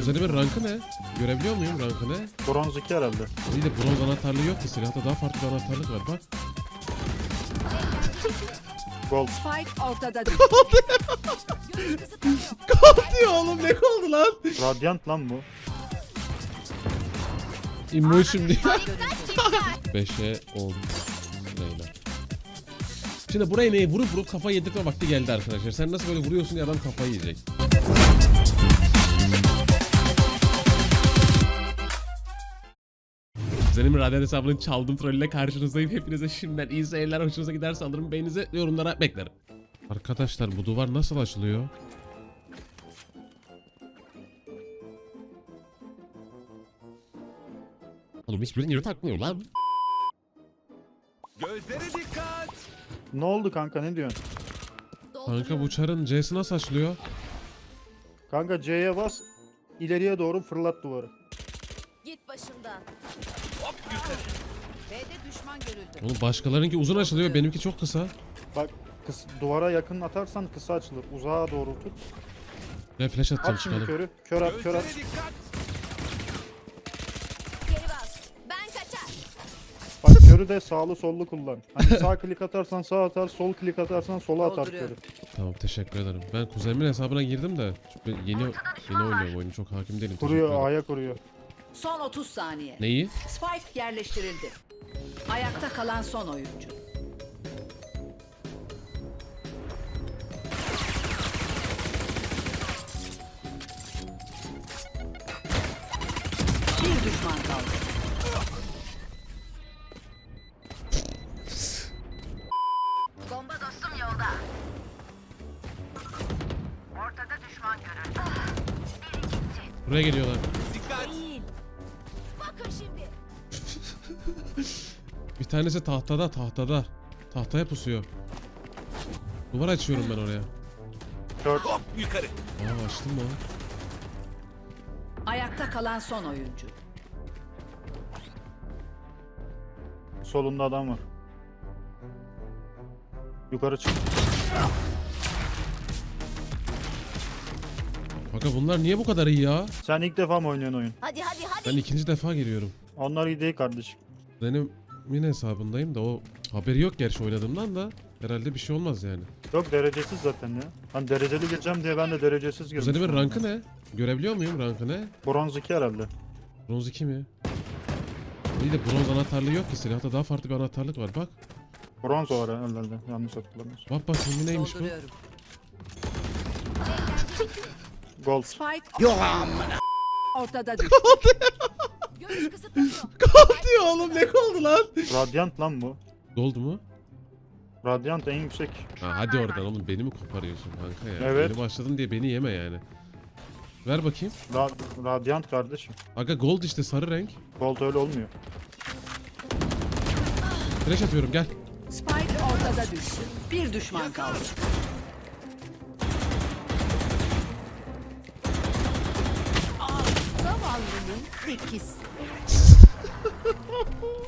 Üzerimin rankı ne? Görebiliyor muyum rankı ne? Bronz 2 herhalde. İyi de bronz anahtarlığı yok ki silahta daha farklı bir anahtarlık var bak. Gold. Spike ortada düştü. Diyor oğlum ne oldu lan? Radiant lan bu. İmmo şimdi. 5'e 10. Leyla. Şimdi buraya neyi vurup vurup kafa yedirtme vakti geldi arkadaşlar. Sen nasıl böyle vuruyorsun ya adam kafayı yiyecek. Benim radyo hesabının çaldım trollüyle karşınızdayım. Hepinize şimdiden iyi seyirler. Hoşunuza giderse alırım. Beğeninizi yorumlara beklerim. Arkadaşlar bu duvar nasıl açılıyor? Oğlum hiçbirini yürü takmıyor lan. Gözlere dikkat. Ne oldu kanka ne diyorsun? Kanka bu çarın C'si nasıl açılıyor? Kanka C'ye bas. ileriye doğru fırlat duvarı. Görüldü. Oğlum başkalarınki uzun açılıyor benimki çok kısa. Bak kıs duvara yakın atarsan kısa açılır. Uzağa doğru tut. Ben flash atacağım At şimdi çıkalım. körü. Kör at kör Gözlere at. dikkat. Geri bas. Ben kaçar. Bak körü de sağlı sollu kullan. Hani sağ klik atarsan sağ atar, sol klik atarsan sola atar körü. Tamam teşekkür ederim. Ben kuzenimin hesabına girdim de ben yeni yeni oynuyorum oyunu çok hakim değilim. teşekkür Kuruyor, ederim. A'ya kuruyor. Son 30 saniye. Neyi? Spike yerleştirildi. Ayakta kalan son oyuncu. Bir düşman kaldı. Bomba dostum yolda. Ortada düşman görüldü. Buraya geliyorlar. Tanesi tahtada tahtada. Tahtaya pusuyor. Duvar açıyorum ben oraya. Kör. Hop yukarı. Aa açtım lan. Ayakta kalan son oyuncu. Solunda adam var. Yukarı çık. Kanka bunlar niye bu kadar iyi ya? Sen ilk defa mı oynuyorsun oyun? Hadi hadi hadi. Ben ikinci defa giriyorum. Onlar iyi değil kardeşim. Benim yine hesabındayım da o haberi yok gerçi oynadığımdan da herhalde bir şey olmaz yani. Yok derecesiz zaten ya. Hani dereceli gireceğim diye ben de derecesiz girdim. Kuzenimin rankı ne? Görebiliyor muyum rankı ne? Bronz 2 herhalde. Bronz 2 mi? İyi de bronz anahtarlığı yok ki silahta daha farklı bir anahtarlık var bak. Bronz var herhalde. Yanlış hatırlamıyorsam. Bak bak şimdi neymiş bu? Gold. Spike ortada düştü. Görüş kısıtlanıyor. diyor oğlum ne oldu lan? Radiant lan bu. Doldu mu? Radiant en yüksek. Ha, hadi oradan oğlum beni mi koparıyorsun kanka ya? Evet. Yeni başladım diye beni yeme yani. Ver bakayım. Ra- Radiant kardeşim. Aga gold işte sarı renk. Gold öyle olmuyor. Flash atıyorum gel. Spike ortada düştü. Bir düşman kaldı.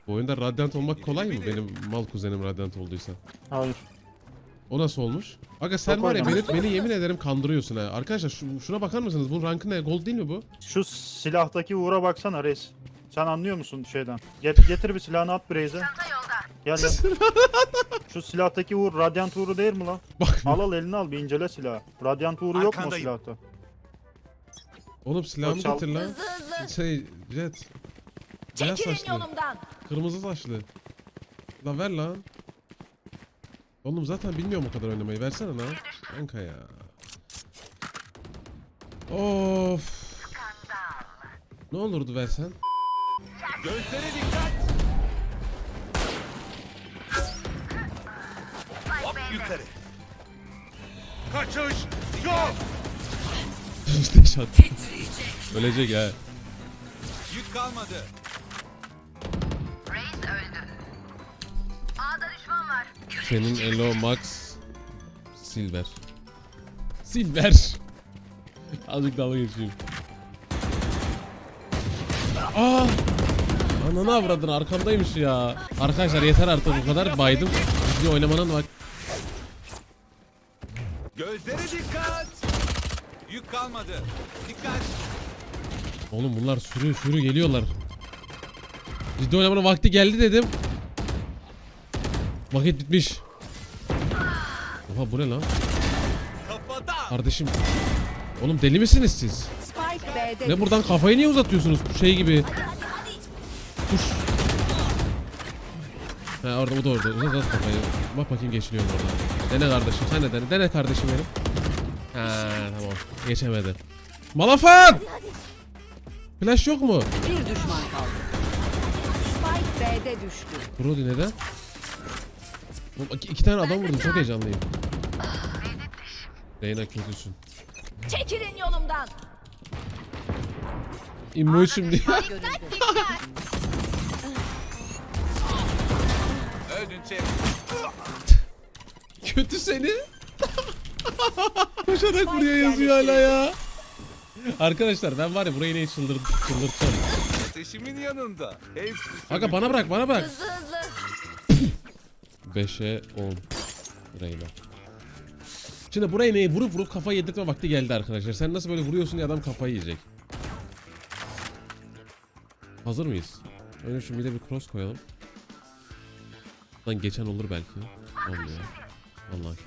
Bu oyunda radyant olmak kolay mı? Benim mal kuzenim radyant olduysa. Hayır. O nasıl olmuş? Aga sen Çok var ya beni, beni yemin ederim kandırıyorsun ha. Arkadaşlar şu- şuna bakar mısınız? Bu rankı ne? Gold değil mi bu? Şu silahtaki uğra baksana reis. Sen anlıyor musun şeyden? Get- getir bir silahını at Braze'e. Gel gel. Şu silahtaki uğur Radiant uğru değil mi lan? Bak Al al eline al bir incele silahı. Radiant uğru yok mu o silahta? oğlum silahımı Çal- getir lan. Hızlı hızlı. Şey Jet. Beyaz Çekilin saçlı. yolumdan. Kırmızı saçlı. La ver lan. Oğlum zaten bilmiyorum o kadar oynamayı. Versene lan. Kanka ya. Of. Ne olurdu versen? Gözlere dikkat. Hop yukarı. Kaçış yok. Ölecek ha. Kalmadı. Reis öldü. A'da düşman var. Senin Elo Max Silver. Silver. Azıcık dalga geçeyim. Aa! Ananı avradın arkamdaymış ya. Arkadaşlar yeter artık bu kadar baydım. Ciddi oynamanın bak. Gözlere dikkat. Yük kalmadı. Dikkat. Oğlum bunlar sürü sürü geliyorlar. Ciddi oynamanın vakti geldi dedim. Vakit bitmiş. Oha bu ne lan? Kardeşim. Oğlum deli misiniz siz? Ne buradan kafayı niye uzatıyorsunuz? Şey gibi. Kuş. Ha orada o da orada. Uzat uzat kafayı. Bak bakayım geçiniyor mu orada. Dene kardeşim sen de dene. Dene kardeşim benim. Ha tamam. Geçemedi. Malafat! Flash yok mu? bir düşman kaldı. Spike B'de düştü. Brody neden? Oğlum iki, iki tane adam vurdum çok heyecanlıyım. Reyna kötüsün. Çekilin yolumdan. İmmo şimdi. Kötü seni. Koşarak buraya yazıyor hala ya. Arkadaşlar ben var ya burayı ne çıldır, çıldırtacağım. Ateşimin yanında. Hepsi Aga bana bırak bana bırak. Hızlı hızlı. 5'e 10 Reyna. Şimdi bu Reyna'yı vurup vurup kafayı yedirtme vakti geldi arkadaşlar. Sen nasıl böyle vuruyorsun ya adam kafayı yiyecek. Hazır mıyız? Önce şu bir de bir cross koyalım. Lan geçen olur belki. Olmuyor. Vallahi ki.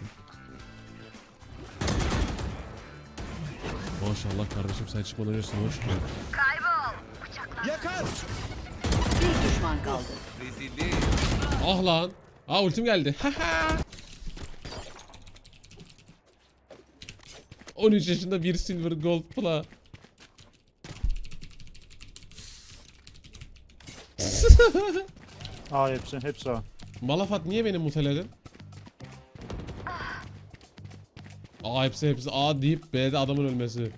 Maşallah kardeşim sen çıkmadan önce smoke çıkıyor. Yakar. Bir düşman kaldı. Rezillik. Ah lan. Aa ultim geldi. 13 yaşında bir silver gold pla. A hepsi. Hepsi A. Malafat niye beni muteledin? A hepsi hepsi A deyip B'de adamın ölmesi.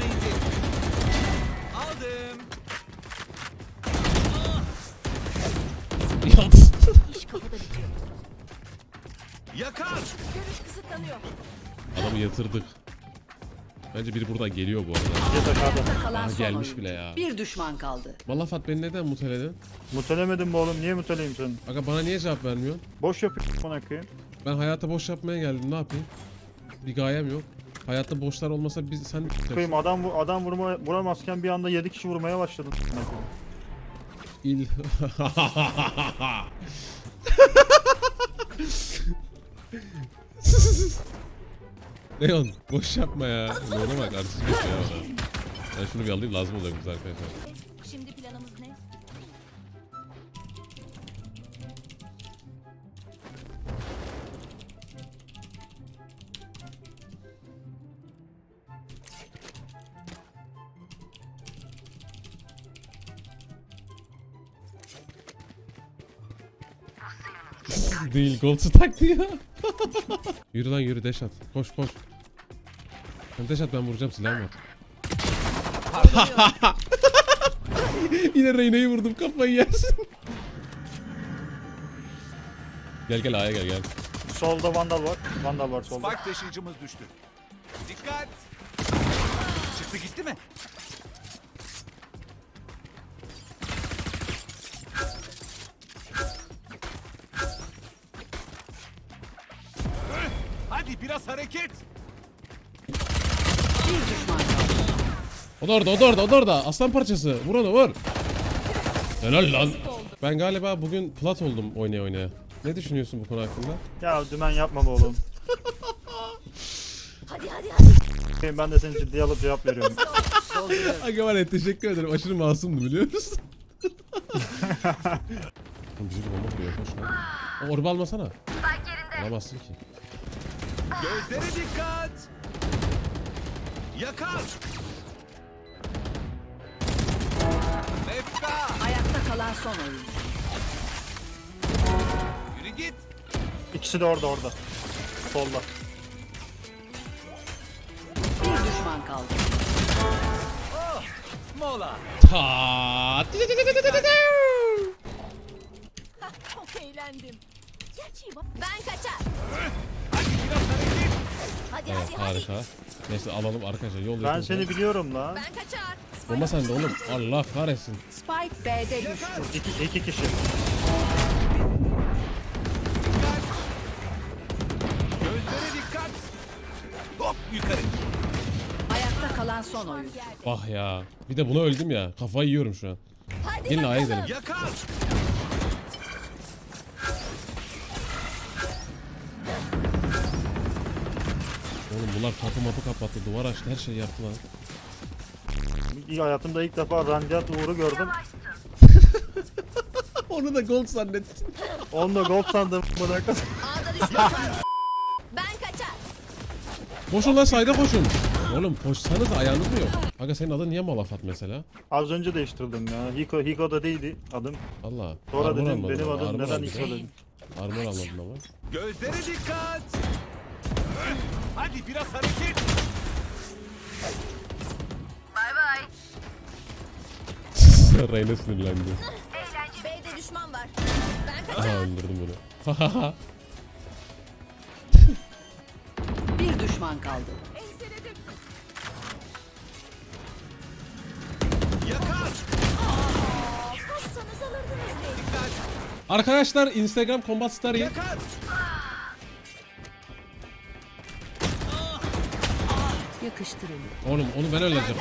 İndi. Aldım. Yakar. Görüş kısıtlanıyor. Adamı yatırdık. Bence biri buradan geliyor bu arada. Kalan Aa, son gelmiş oyuncu. bile ya. Bir düşman kaldı. Malafat beni neden muteledin? Mutelemedim mi oğlum? Niye muteleyim seni? Aga bana niye cevap vermiyorsun? Boş yapıyorsun bana koyayım. Ben hayata boş yapmaya geldim ne yapayım? Bir gayem yok. Hayatta boşlar olmasa biz sen Koyayım adam vu- adam vurma vuramazken bir anda 7 kişi vurmaya başladın. il Leon boş yapma ya. Leon'a bak artist geçiyor ya ona. Ben şunu bir alayım lazım oluyor bize arkadaşlar. Değil gol tak diyor. yürü lan yürü deş at. Koş koş. Sen deş at ben vuracağım silahım var. Yine Reyna'yı vurdum kafayı yersin. gel gel A'ya gel gel. Solda vandal var. Vandal var solda. Spike taşıyıcımız düştü. Dikkat. Çıktı gitti mi? Hareket. Bir düşman kaldı. O da orada o da orada o da orada. Aslan parçası. Vur onu vur. Helal lan. Ben galiba bugün plat oldum oynaya oynaya. Ne düşünüyorsun bu konu hakkında? Ya dümen yapma be oğlum. Hadi hadi hadi. Ben de seni ciddiye alıp cevap veriyorum. Aga var ya teşekkür ederim. Aşırı masumdu biliyor musun? Oğlum bizi de bomba vuruyor. Koş lan. O orba almasana. Alamazsın ki. Gözlere dikkat. Yakar. Mefta. Ayakta kalan son oyuncu. Yürü git. İkisi de orada orada. Solda. Bir düşman kaldı. Mola. Ta. Çok eğlendim. Ben kaçar. Hadi Evet hadi hadi. harika. Neyse alalım arkadaşlar yol Ben seni biliyorum lan. Ben kaçar. Bomba sende oğlum. Allah kahretsin. Spike B'de düştü. İki, iki kişi. Gözlere dikkat. Hop yukarı. Ayakta kalan son oyun. Ah ya. Bir de buna öldüm ya. Kafayı yiyorum şu an. Hadi Gelin A'ya bakalım. gidelim. Yakal. Bunlar kapı mapı kapattı. Duvar açtı. Her şeyi yaptı lan. İyi, Hayatımda ilk defa Randiat Uğur'u gördüm. Onu da gold zannettim. Onu da gold sandım. Düşman var. Ben kaçar. Koşun lan sayda koşun. Oğlum koşsanız ayağınız mı yok? Aga senin adın niye Malafat mesela? Az önce değiştirdim ya. Hiko, Hiko da değildi adım. Allah. Sonra Armor dedim almadın benim ama, adım armor neden aldın. Hiko dedim. Armor almadın ama. Gözlere dikkat. Hadi biraz hareket. Reyna sinirlendi. B'de düşman var. Ben Aha kaçar. öldürdüm bunu. Bir düşman kaldı. Yakar. Arkadaşlar Instagram Combat Star'ı Yakar. Yakıştırıldı. Oğlum onu ben öldüreceğim.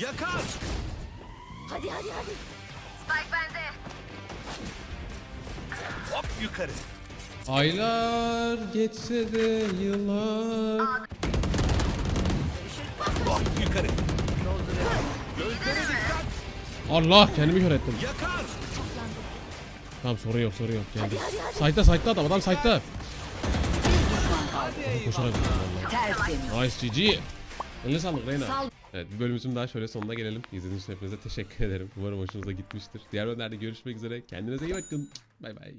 Yakar. Hadi hadi hadi. Hop yukarı. Aylar geçse de yıllar. Hop yukarı. Gözlere dikkat. Allah kendimi kör ettim. Yakar. Tamam sorun yok sorun yok geldi. Site'da site'da adam adam site'da. Hadi koşarak valla. Nice GG. Eline sağlık Reyna. Sal evet bir bölümümüzün daha şöyle sonuna gelelim. İzlediğiniz için hepinize teşekkür ederim. Umarım hoşunuza gitmiştir. Diğer bölümlerde görüşmek üzere. Kendinize iyi bakın. Bay bay.